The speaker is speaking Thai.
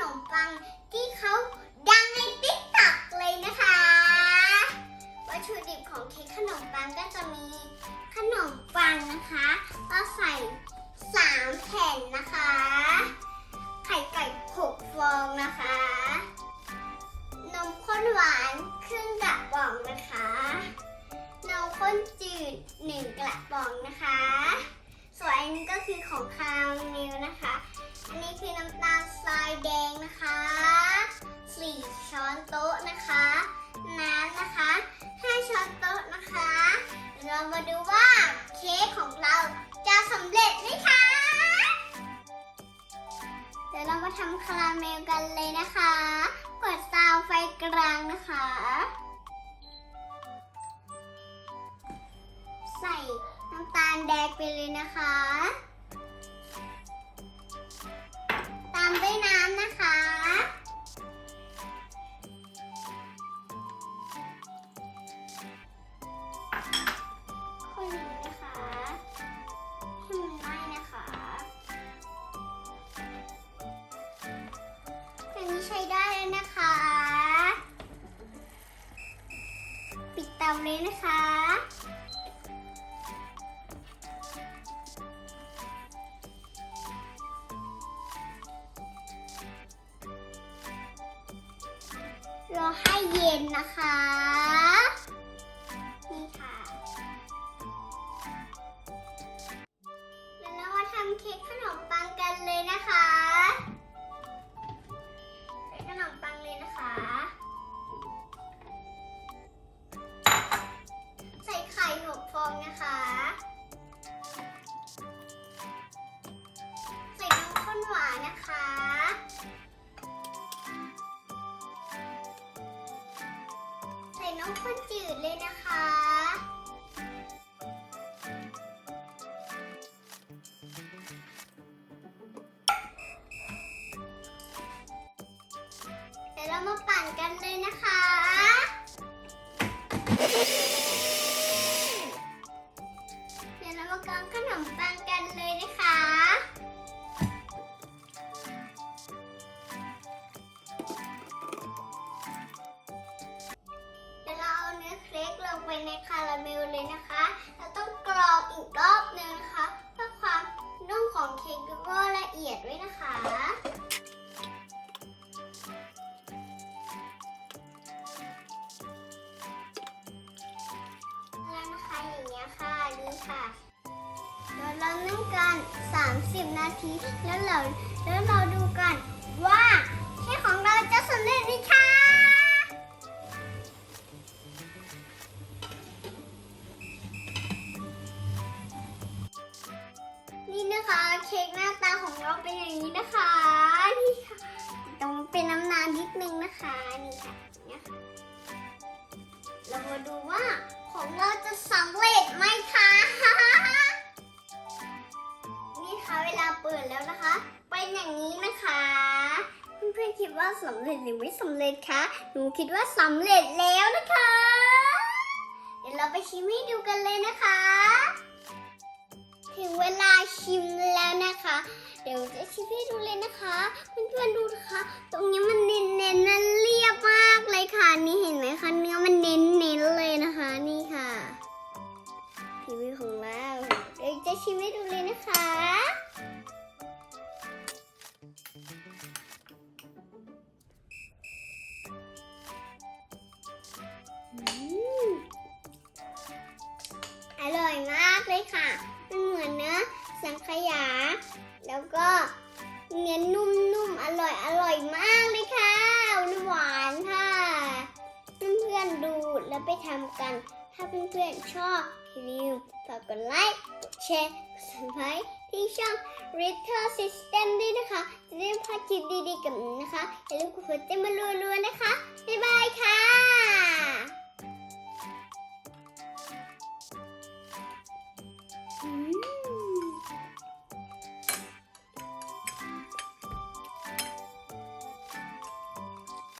นมปังที่เขาดังในติ๊กต็อกเลยนะคะ วัตถุดิบของเค้กขนมปังก็จะมีขนมปังนะคะ ก็ใส่สามแผ่นนะคะ ไข่ไก่หกฟองนะคะ นมข้นหวานครึ่งกระป๋องนะคะ นมข้นจืดหนึ่งกระป๋องนะคะ ส่วนอันนี้ก็คือของคาวนิวนะคะ อันนี้คือน้ำต มาดูว่าเค้กของเราจะสำเร็จไหมคะ เดี๋ยวเรามาทำคาราเมลกันเลยนะคะเปิดซาวไฟกลางนะคะ ใส่น้ำตาลแดงไปเลยนะคะ ใช้ได้แล้วนะคะ ปิดเตาเลยนะคะ รอให้เย็นนะคะ นี่ค่ะ น้องคนจืดเลยนะคะ เดี๋ยวเรามาปั่นกันเลยนะคะ นะคะอย่างเงี้ยค่ะนี่ค่ะเดี๋ยวเรานึ่งกัน 30 นาที แล้วเราแล้วเราดูกันว่าเค้กของเราจะสำเร็จไหมคะนี่นะคะเค้กหน้าตาของเราเป็นอย่างนี้นะคะนี่ค่ะต้องเป็นน้ำนานนิดนึงนะคะนี่ค่ะอย่างเงี้ยค่ะเรามาดูว่า ของเราจะสำเร็จไหมคะ นี่ค่ะเวลาเปิดแล้วนะคะ เป็นอย่างนี้นะคะ เพื่อนๆคิดว่าสำเร็จหรือไม่สำเร็จคะ หนูคิดว่าสำเร็จแล้วนะคะ เดี๋ยวเราไปชิมให้ดูกันเลยนะคะ ถึงเวลาชิมแล้วนะคะ เดี๋ยวจะชิมให้ดูเลยนะคะเพื่อนๆดูนะคะ ตรงนี้มันเน้นๆนั่นเรียบมากเลยค่ะ นี่เห็นไหมคะเนื้อมันเน้นๆเลยนะคะ นี่ค่ะทีวีของเราเดี๋ยวจะชิมให้ดูเลยนะคะอืมอร่อยมากเลยค่ะ สังขยา แล้วก็เนื้อนุ่มๆ อร่อยอร่อยมากเลยค่ะหวานค่ะเพื่อนๆดูแล้วไปทำกัน ถ้าเพื่อนๆชอบอย่าลืมฝากกดไลค์กดแชร์สับไพที่ช่อง Ritter System ด้วยนะคะ จะได้พลาดคลิปดีๆกับหนูนะคะอย่าลืมกดหัวใจมารัวๆนะคะ บ๊ายบายค่ะ